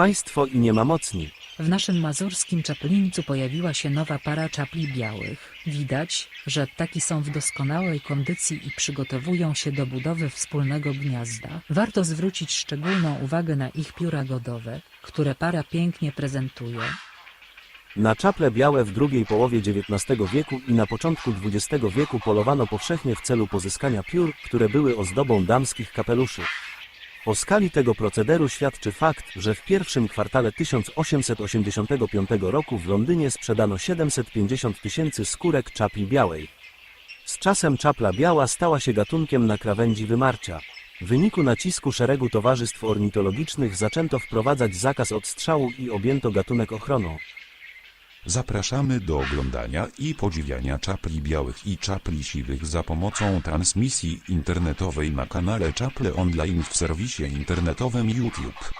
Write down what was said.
państwo i nie ma mocni. W naszym mazurskim czaplińcu pojawiła się nowa para czapli białych. Widać, że ptaki są w doskonałej kondycji i przygotowują się do budowy wspólnego gniazda. Warto zwrócić szczególną uwagę na ich pióra godowe, które para pięknie prezentuje. Na czaple białe w drugiej połowie XIX wieku i na początku XX wieku polowano powszechnie w celu pozyskania piór, które były ozdobą damskich kapeluszy. O skali tego procederu świadczy fakt, że w pierwszym kwartale 1885 roku w Londynie sprzedano 750 tysięcy skórek czapli białej. Z czasem czapla biała stała się gatunkiem na krawędzi wymarcia. W wyniku nacisku szeregu towarzystw ornitologicznych zaczęto wprowadzać zakaz odstrzału i objęto gatunek ochroną. Zapraszamy do oglądania i podziwiania czapli białych i czapli siwych za pomocą transmisji internetowej na kanale Czaple Online w serwisie internetowym YouTube.